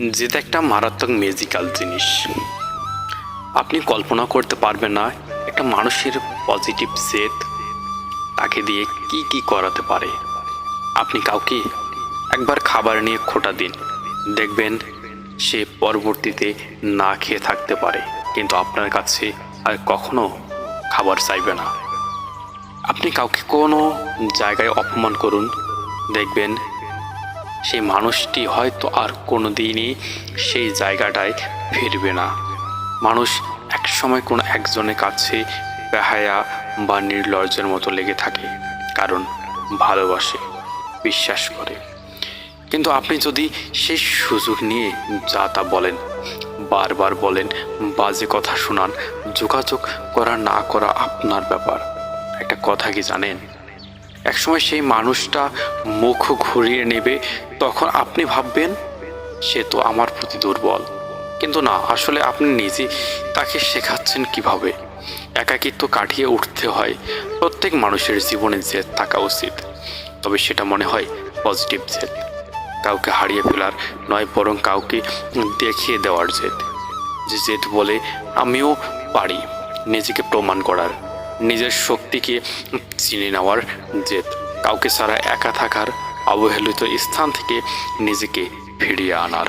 যেটা একটা মারাত্মক ম্যাজিক্যাল জিনিস। আপনি কল্পনা করতে পারবেন না, একটা মানুষের পজিটিভ জেদ তাকে দিয়ে কি কি করাতে পারে। আপনি কাউকে একবার খাবার নিয়ে খোটা দিন, দেখবেন সে পরবর্তীতে না খেয়ে থাকতে পারে, কিন্তু আপনার কাছে আর কখনো খাবার চাইবে না। আপনি কাউকে কোনো জায়গায় অপমান করুন, দেখবেন সেই মানুষটি হয়তো আর কোনো দিনই সেই জায়গাটায় ফিরবে না। মানুষ একসময় কোনো একজনের কাছে বেহায়া বা নির্লজ্জের মতো লেগে থাকে, কারণ ভালোবাসে, বিশ্বাস করে। কিন্তু আপনি যদি সেই সুযোগ নিয়ে যা তা বলেন, বারবার বলেন, বাজে কথা শোনান, যোগাযোগ করা না করা আপনার ব্যাপার। একটা কথা কি জানেন? একসময় সেই মানুষটা মুখ ঘুরিয়ে নেবে তখন আপনি ভাববেন, সে তো আমার প্রতি দুর্বল। কিন্তু না, আসলে আপনি নিজে তাকে শেখাচ্ছেন কীভাবে? একাকিত্ব কাটিয়ে উঠতে হয়। প্রত্যেক মানুষের জীবনে জেদ থাকা উচিত। তবে সেটা মনে হয় পজিটিভ জেদ। কাউকে হারিয়ে ফেলার নয়, বরং কাউকে দেখিয়ে দেওয়ার জেদ। যে জেদ বলে আমিও পারি নিজেকে প্রমাণ করার, নিজের শক্তিকে চিনে নেওয়ার জেদ। কাউকে ছাড়া একা থাকার অবহেলিত স্থান থেকে নিজেকে ফিরিয়ে আনার।